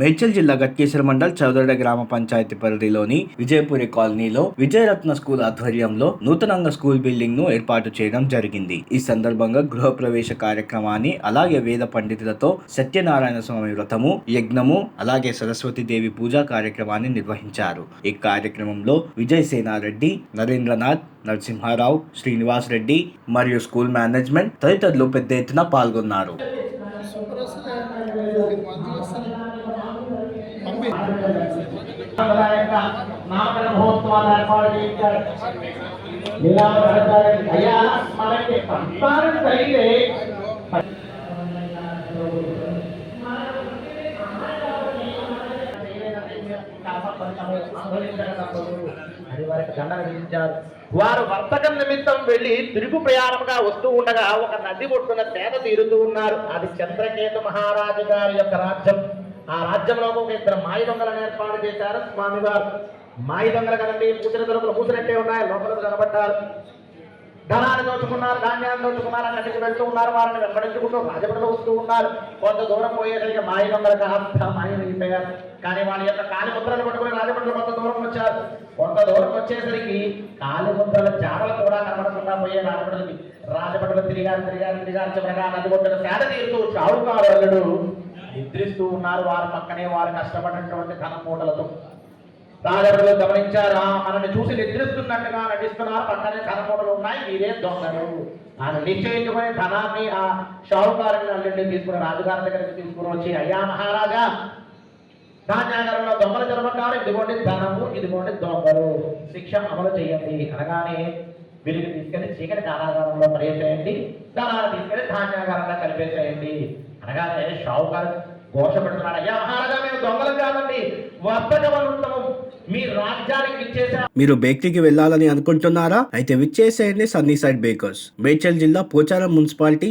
మేడ్చల్ జిల్లా గట్కేశ్వర మండల్ చౌదడ గ్రామ పంచాయతీ పరిధిలోని విజయపురి కాలనీలో విజయరత్న స్కూల్ ఆధ్వర్యంలో నూతనంగా స్కూల్ బిల్డింగ్ను ఏర్పాటు చేయడం జరిగింది. ఈ సందర్భంగా గృహప్రవేశ కార్యక్రమాన్ని అలాగే వేద పండితులతో సత్యనారాయణ స్వామి వ్రతము యజ్ఞము అలాగే సరస్వతి దేవి పూజా కార్యక్రమాన్ని నిర్వహించారు. ఈ కార్యక్రమంలో విజయ్ సేనారెడ్డి నరేంద్రనాథ్ నరసింహారావు శ్రీనివాస్ రెడ్డి మరియు స్కూల్ మేనేజ్మెంట్ తదితరులు పెద్ద ఎత్తున పాల్గొన్నారు. నామకరణ మహోత్సవాలు ఏర్పాటు చేయించారు నీలాంబరచార్య అయ్యా మనకి సంతానం కలిగితే వారు వర్తకం నిమిత్తం వెళ్ళి తిరుగు ప్రయాణముగా వస్తూ ఉండగా ఒక నది ఒడ్డున తేద తీరుతూ ఉన్నారు. అది చంద్రకేతు మహారాజు గారి యొక్క రాజ్యం. ఆ రాజ్యంలో ఒక ఇద్దరు మాయ దొంగలను ఏర్పాటు చేశారు. స్వామివారు మాయ దొంగలు కదండి పూసిన తలుపులు పూసినట్టే ఉన్నాయి లోపల కనబడ్డారు. ధనాన్ని దోచుకున్నారు ధాన్యాన్ని దోచుకున్నారు అక్కడికి వెళ్తూ ఉన్నారు వారిని వెంబడించుకుంటూ రాజపడలు వస్తూ ఉన్నారు. కొంత దూరం పోయేసరికి మాయ దొంగలకు అంత మాయమైపోయారు కానీ వాళ్ళ యొక్క కాలి ముద్రలు పట్టుకుని రాజపడలు కొంత దూరం వచ్చారు. కొంత దూరం వచ్చేసరికి కాలి ముద్రల జాడలు కూడా కనబడకుండా పోయే రాజపడలకి రాజపడలు తిరిగారు తిరిగారు తిరిగారు. చివరగా నది కొట్టిన సేద తీరుతూ చావుకారు అల్లుడు నిద్రిస్తూ ఉన్నారు వారి పక్కనే వారు కష్టపడినటువంటి ధన రాజరులు గమనించారా మనల్ని చూసి నిద్రిస్తున్నట్టుగా నటిస్తున్నారు పక్కనే ధనమూటలు ఉన్నాయి మీరే దొంగలు. ఆయన నిశ్చయించుకుని ధనాన్ని ఆ షావుకారుని అల్లుడిని తీసుకుని రాజుగారి దగ్గరికి తీసుకుని వచ్చి అయ్యా మహారాజా ధాన్యాగారంలో దొంగలు జరగబడ్డారు ఇదిగోండి ధనము ఇదిగోండి దొంగలు శిక్ష అమలు చేయండి. అనగానే వీరికి తీసుకెళ్ళి చీకటి కారాగారంలో పడేసేయండి ధనాన్ని తీసుకెళ్ళి ధాన్యాగారంలో కలిపేసేయండి. అనగానే షావుకారు ఘోష పెడుతున్నాడు అయ్యా మహారాజా మేము దొంగలు కాదండి. వర్తక మీ రాజ్యానికి ఇచ్చేసా మీరు బేకరీకి వెళ్ళాలని అనుకుంటున్నారా? అయితే విచ్చేసేయండి సన్నీ సైడ్ బేకర్స్. మేడ్చల్ జిల్లా Pocharam municipality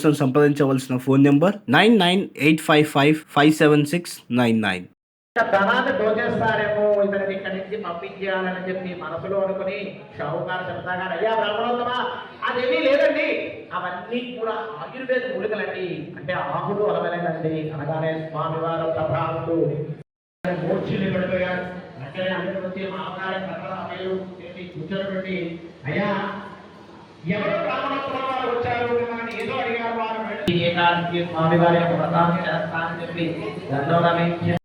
కోసం సంప్రదించవలసిన phone number nine nine eight five five five seven six nine nine. ధనాన్ని దోచేస్తారేమో ఇతనిని ఇక్కడి నుంచి పంపించేయాలని చెప్పి మనసులో అనుకుని షావుకారు చెప్తా గారు అయ్యా బ్రహ్మణోత్తమా అదేమీ లేదండి. అవన్నీ కూడా ఆయుర్వేద మూలికలండి. అంటే ఆకులు అలవలేదండి. అనగానే స్వామివారు ప్రభావంతో మూర్ఛిని పడిపోయారు. వెంటనే అందరి వచ్చి మామగారి కర్ర అమ్మలు కూర్చోబెట్టి అయ్యా ఎవరు బ్రాహ్మణోత్తమ వారు? ఏదో అడిగారు వారు వెళ్ళి ఏకాంతి స్వామివారి యొక్క